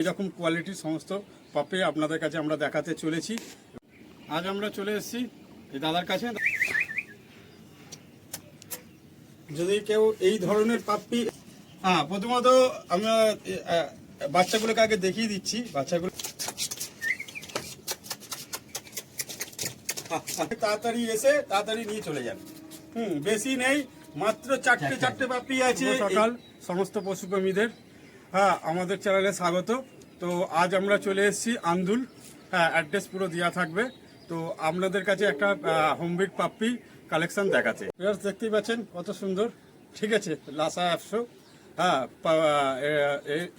এরকম কোয়ালিটির সমস্ত পাপে আপনাদের কাছে আমরা দেখাতে চলেছি। আজ আমরা চলে এসেছি এই দাদার কাছে। যদি কেউ এই ধরনের পাপ্পি হ্যাঁ প্রথমত আমরা বাচ্চাগুলোকে আগে দেখিয়ে দিচ্ছি। বাচ্চাগুলো তাড়াতাড়ি এসে তাড়াতাড়ি নিয়ে চলে যান। হুম বেশি নেই মাত্র চারটে চারটে পাপি আছে। সকাল সমস্ত পশুপ্রেমীদের হ্যাঁ আমাদের চ্যানেলে স্বাগত। তো আজ আমরা চলে এসেছি আন্দুল। হ্যাঁ অ্যাড্রেস পুরো দেওয়া থাকবে। তো আপনাদের কাছে একটা হোমবিট পাপ্পি কালেকশন দেখাচ্ছে দেখতেই পাচ্ছেন কত সুন্দর। ঠিক আছে লাসা একশো হ্যাঁ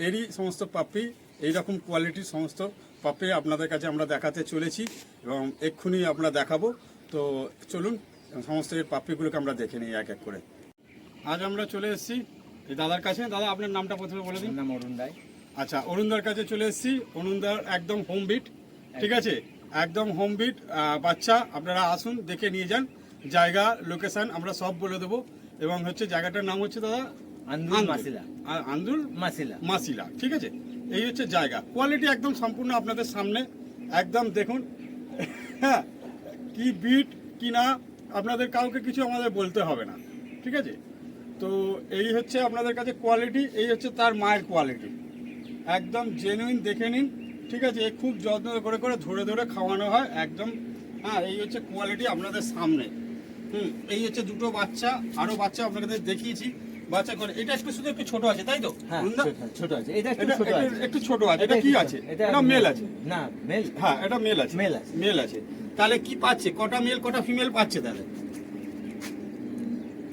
এরই সমস্ত পাপ্পি এইরকম কোয়ালিটির সমস্ত পাপ্পি আপনাদের কাছে আমরা দেখাতে চলেছি এবং এক্ষুনি আমরা দেখাবো। তো চলুন, সমস্ত এই পাপ্পিগুলোকে আমরা দেখে নিই এক এক করে। আজ আমরা চলে এসেছি দাদার কাছে দাদা আপনার নামটা প্রথমে বলে দিন। নাম অরুণ রায়। আচ্ছা অরুণদার কাছে চলে এসেছি। অরুণদার একদম হোম বিট ঠিক আছে? একদম হোম বিট বাচ্চা আপনারা আসুন দেখে নিয়ে যান। জায়গা লোকেশন আমরা সব বলে দেবো। এবং হচ্ছে জায়গাটার নাম হচ্ছে দাদা? আন্দুল মাসিলা। মাসিলা। ঠিক আছে? এই হচ্ছে জায়গা। কোয়ালিটি একদম সম্পূর্ণ আপনাদের সামনে। একদম দেখুন হ্যাঁ কি বিট কি না আপনাদের কাউকে কিছু আমাদের বলতে হবে না ঠিক আছে? তো এই হচ্ছে আপনাদের কাছে কোয়ালিটি এই হচ্ছে তার মায়ের কোয়ালিটি একদম জেনুইন দেখে নিন ঠিক আছে? এ খুব যত্ন করে করে ধরে ধরে খাওয়ানো হয় একদম হ্যাঁ এই হচ্ছে কোয়ালিটি আপনাদের সামনে। হুম এই হচ্ছে দুটো বাচ্চা আরও বাচ্চা আপনাদের দেখিয়েছি। বাচ্চা করে এটা একটু শুধু একটু ছোট আছে তাই তো? হ্যাঁ ছোট- আছে। এটা একটু ছোট আছে। একটু ছোট আছে। এটা কি আছে। এটা মেল আছে। না মেল হ্যাঁ এটা মেল আছে। মেল আছে। মেল আছে। তাহলে কি পাচ্ছে? কটা মেল কটা ফিমেল পাচ্ছে তাহলে?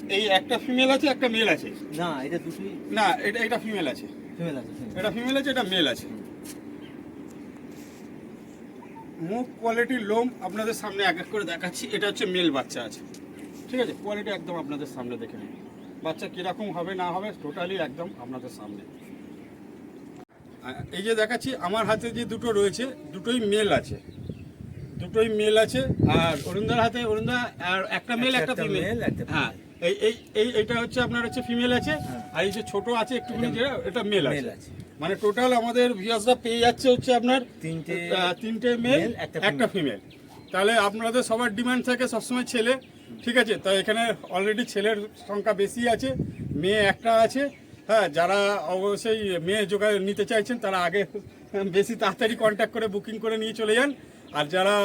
এই একটা ফিমেল আছে একটা মেল আছে। না এটা দুটোই না এটা এটা ফিমেল আছে। ফিমেল আছে এটা ফিমেল আছে এটা মেল আছে। মুখ কোয়ালিটির লোম আপনাদের সামনে এক এক করে দেখাচ্ছি। এটা হচ্ছে মেল বাচ্চা আছে। ঠিক আছে? কোয়ালিটি একদম আপনাদের সামনে দেখে নিন। বাচ্চা কীরকম হবে না হবে টোটালি একদম আপনাদের সামনে। এই যে দেখাচ্ছি আমার হাতে যে দুটো রয়েছে দুটোই মেল আছে। দুটোই মেল আছে আর অরুণদার হাতে অরুণদা আর একটা মেল একটা- ফিমেল হ্যাঁ। এই এই এই এটা হচ্ছে আপনার হচ্ছে ফিমেল আছে হ্যাঁ। আর এই যে ছোট আছে একটুখানি যেটা এটা মেল আছে। মানে টোটাল আমাদের ভিউয়ার্সরা পেয়ে যাচ্ছে হচ্ছে আপনার তিনটে- তিনটে মেল একটা একটা ফিমেল তাহলে আপনাদের সবার ডিমান্ড থাকে সবসময় ছেলে। ঠিক আছে তো এখানে অলরেডি ছেলের সংখ্যা বেশি আছে মেয়ে একটা আছে। হ্যাঁ যারা অবশ্যই মেয়ে যোগাযোগ নিতে চাইছেন তারা আগে বেশি তাড়াতাড়ি কন্ট্যাক্ট করে বুকিং করে নিয়ে চলে যান। আর যারা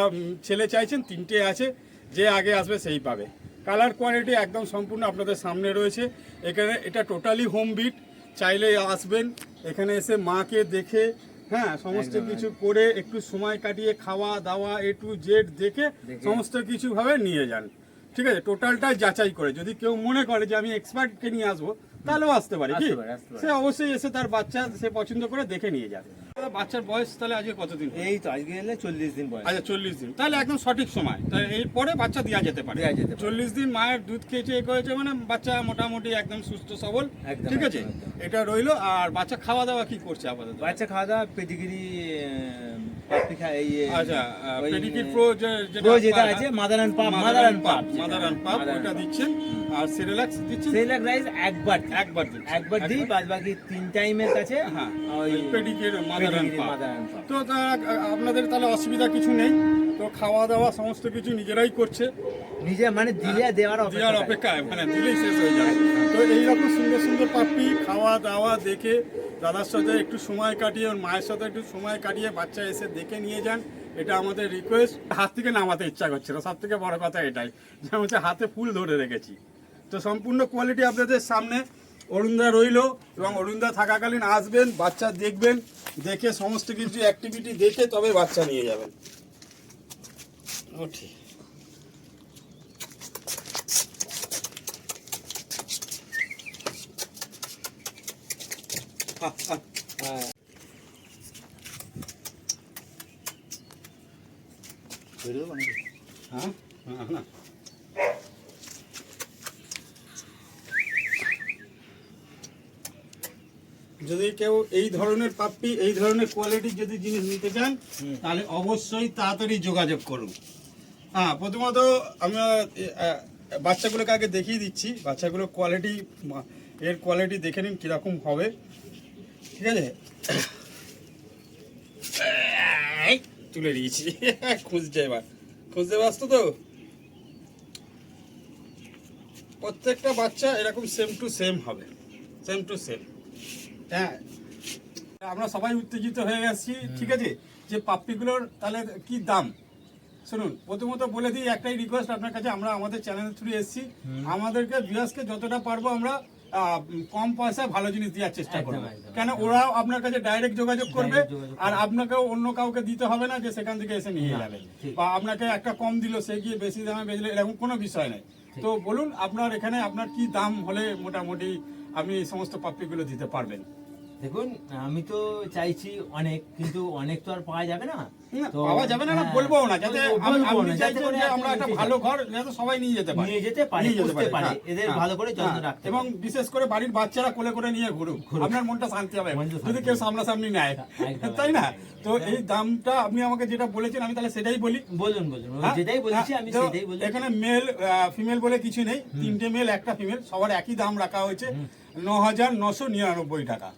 ছেলে চাইছেন তিনটে আছে যে আগে আসবে সেই পাবে। কালার কোয়ালিটি একদম সম্পূর্ণ আপনাদের সামনে রয়েছে। এখানে এটা টোটালি হোম বিট চাইলে আসবেন। এখানে এসে মাকে দেখে হ্যাঁ সমস্ত কিছু করে একটু সময় কাটিয়ে খাওয়া দাওয়া এ টু জেড দেখে। সমস্ত কিছু ভাবে নিয়ে যান। ঠিক আছে টোটালটা যাচাই করে। যদি কেউ মনে করে যে আমি এক্সপার্টকে নিয়ে আসব তাহলেও আসতে পারে কি। সে অবশ্যই এসে তার বাচ্চা সে পছন্দ করে দেখে নিয়ে যাবে। বাচ্চার বয়স তাহলে আজকে কতদিন এই তো আজকে এলে চল্লিশ দিন বয়স। আচ্ছা চল্লিশ দিন। তাহলে একদম সঠিক সময়। তাহলে এরপরে বাচ্চা দেওয়া যেতে পারে। দেওয়া যেতে চল্লিশ দিন মায়ের দুধ খেয়েছে এ করেছে মানে বাচ্চা মোটামুটি একদম সুস্থ সবল। ঠিক আছে। এটা রইল। আর বাচ্চা খাওয়া দাওয়া কি করছে আপাতত? বাচ্চা খাওয়া দাওয়া পেডিগিরি আচ্ছা প্রো যেটা আছে, মাদার পাপ ওটা দিচ্ছেন। আর সিরিলাক্স দিচ্ছেন? সেলাক রাইস একবার একবার দিচ্ছেন। একবার দিই বাদ বাকি তিন টাইমের কাছে হ্যাঁ ওই মাদার পাপ pup। তো আপনাদের তাহলে অসুবিধা কিছু নেই। তো খাওয়া দাওয়া সমস্ত কিছু নিজেরাই করছে। নিজে মানে দিয়ে দেওয়ার দেওয়ার অপেক্ষা অপেক্ষায় মানে দিলেই শেষ হয়ে যায় তো এইরকম সুন্দর সুন্দর পাপ্পি খাওয়া দাওয়া দেখে দাদার সাথে একটু সময় কাটিয়ে, ওর মায়ের সাথে একটু সময় কাটিয়ে বাচ্চা এসে দেখে নিয়ে যান, এটা আমাদের রিকোয়েস্ট হাত থেকে নামাতে ইচ্ছা করছে না, সব থেকে বড় কথা এটাই। যে হচ্ছে হাতে ফুল ধরে রেখেছি। তো সম্পূর্ণ কোয়ালিটি আপনাদের সামনে। অরুণদা রইল এবং অরুণদা থাকাকালীন আসবেন, বাচ্চা দেখবেন, দেখে সমস্ত কিছু অ্যাক্টিভিটি দেখে তবে বাচ্চা নিয়ে যাবেন। ও ঠিক হ্যাঁ। যদি কেউ এই ধরনের পাপ্পি, এই ধরনের কোয়ালিটির যদি জিনিস নিতে চান, তাহলে অবশ্যই তাড়াতাড়ি যোগাযোগ করুন হ্যাঁ প্রথমত আমরা বাচ্চাগুলোকে আগে দেখিয়ে দিচ্ছি বাচ্চাগুলোর কোয়ালিটি এর কোয়ালিটি দেখে নিন কীরকম হবে ঠিক আছে? তুলে দিয়েছি খুঁজছে এবার। খুঁজতে ব্যস্ত তো? প্রত্যেকটা বাচ্চা এরকম সেম টু সেম হবে। সেম টু সেম হ্যাঁ। আমরা সবাই উত্তেজিত হয়ে গেছি ঠিক আছে? যে পাপ্পিগুলোর তাহলে কি দাম? শুনুন প্রথমত বলে দিই একটাই রিকোয়েস্ট আপনার কাছে আমরা আমাদের চ্যানেল থ্রু এসেছি। আমাদেরকে ভিউয়ার্সকে যতটা পারব আমরা কম পয়সায় ভালো জিনিস দেওয়ার চেষ্টা করবে। কেন? ওরাও আপনার কাছে ডাইরেক্ট যোগাযোগ করবে আর আপনাকেও অন্য কাউকে দিতে হবে না যে সেখান থেকে এসে নিয়ে যাবে। বা আপনাকে একটা কম দিল সে গিয়ে বেশি দামে বেচলে এরকম কোনো বিষয় নেই। তো বলুন আপনার এখানে আপনার কি দাম হলে মোটামুটি আপনি সমস্ত পাপড়িগুলো দিতে পারবেন? দেখুন আমি তো চাইছি অনেক কিন্তু অনেক তো আর পাওয়া যাবে না। পাওয়া যাবে না হ্যাঁ, বলব না যাতে আমরা একটা ভালো ঘর যাতে সবাই নিয়ে যেতে পারে। নিয়ে যেতে পারে, যেতে পারে, হ্যাঁ, এদের হ্যাঁ, ভালো করে যত্ন রাখতে এবং বিশেষ করে বাড়ির বাচ্চারা কোলে করে নিয়ে ঘুরুক। আপনার মনটা শান্তি হবে। যদি কেউ। সামনাসামনি নেয় তাই না? তো এই দামটা আপনি আমাকে যেটা বলেছেন আমি তাহলে সেটাই বলি। বলুন বলুন? যেটাই বলেছি আমি সেটাই বলি এখানে মেল ফিমেল বলে কিছু নেই তিনটে মেল একটা ফিমেল সবার একই দাম রাখা হয়েছে ন হাজার নশো নিরানব্বই টাকা।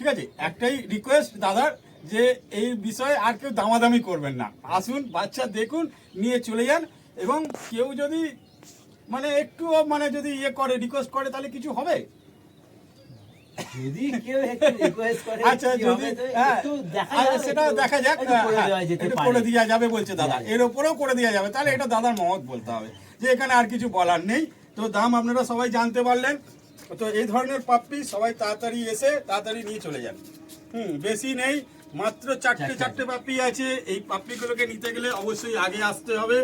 ঠিক আছে? একটাই রিকোয়েস্ট দাদার যে এই বিষয়ে আর কেউ দামাদামি করবেন না। আসুন বাচ্চা দেখুন নিয়ে চলে যান এবং কেউ যদি মানে একটু মানে যদি ইয়ে করে রিকোয়েস্ট করে তাহলে কিছু হবে? যদি কেউ একটু রিকোয়েস্ট করে আচ্ছা যদি হ্যাঁ, আচ্ছা, সেটা দেখা যাক করে হ্যাঁ, দেওয়া। করে দেওয়া যাবে বলছে দাদা। হ্যাঁ। এর করে দেওয়া যাবে। তাহলে এটা দাদার মহৎ বলতে হবে। যে এখানে আর কিছু বলার নেই। তো দাম আপনারা সবাই জানতে পারলেন। তো এই ধরনের পাপ্পি সবাই তাড়াতাড়ি এসে তাড়াতাড়ি নিয়ে চলে যান। হুম বেশি নেই মাত্র চারটে চারটে। চারটে পাপ্পি আছে। এই পাপ্পিগুলোকে নিতে গেলে অবশ্যই আগে আসতে হবে।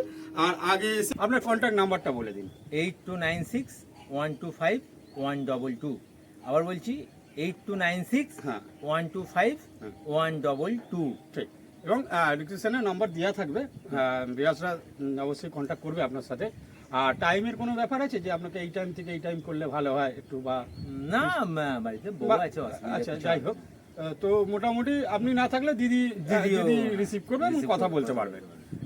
আর আগে এসে আপনার কন্ট্যাক্ট নাম্বারটা বলে দিন। Eight two nine six one two five one double two আবার বলছি এইট টু নাইন সিক্স হ্যাঁ। ওয়ান টু ফাইভ হ্যাঁ। ওয়ান ডবল টু ঠিক। এবং ডিসক্রিপশনে নাম্বার দেওয়া থাকবে। বিয়াসরা অবশ্যই কন্ট্যাক্ট করবে আপনার সাথে। আর টাইমের কোনো ব্যাপার আছে যে আপনাকে এই টাইম থেকে এই টাইম করলে ভালো হয় একটু বা না বাড়িতে বউ আছে আচ্ছা যাই হোক। তো মোটামুটি আপনি না থাকলে দিদি দিদি রিসিভ করবেন কথা বলতে পারবেন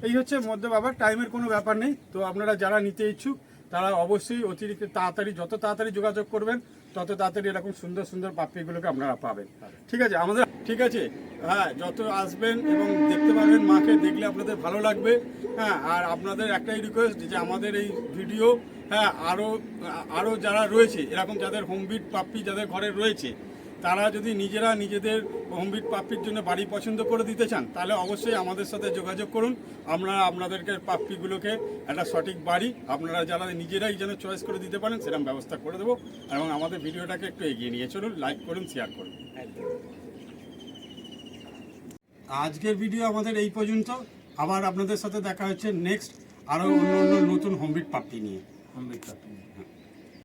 এই হচ্ছে মধ্যে ব্যাপার টাইমের কোনো ব্যাপার নেই। তো আপনারা যারা নিতে ইচ্ছুক তারা অবশ্যই অতিরিক্ত তাড়াতাড়ি, যত তাড়াতাড়ি যোগাযোগ করবেন, তত তাড়াতাড়ি এরকম সুন্দর সুন্দর পাপড়িগুলোকে আপনারা পাবেন। ঠিক আছে, আমাদের ঠিক আছে? হ্যাঁ যত আসবেন এবং দেখতে পারবেন, মাকে দেখলে আপনাদের ভালো লাগবে। হ্যাঁ আর আপনাদের একটাই রিকোয়েস্ট যে আমাদের এই ভিডিও হ্যাঁ আরও আরও যারা রয়েছে, এরকম যাদের হোমবিট পাপ্পি যাদের ঘরে রয়েছে তারা যদি নিজেরা নিজেদের হোমবিট পাপ্পির জন্য বাড়ি পছন্দ করে দিতে চান তাহলে অবশ্যই আমাদের সাথে যোগাযোগ করুন। আমরা আপনাদেরকে পাপ্পিগুলোকে একটা সঠিক বাড়ি আপনারা যারা নিজেরাই যেন চয়েস করে দিতে পারেন সেরকম ব্যবস্থা করে দেবো। এবং আমাদের ভিডিওটাকে একটু এগিয়ে নিয়ে চলুন লাইক করুন শেয়ার করুন। আজকের ভিডিও আমাদের এই পর্যন্ত। আবার আপনাদের সাথে দেখা হচ্ছে নেক্সট আরও অন্য অন্য নতুন হোমবিট পাপ্পি নিয়ে। আম্বেদকর।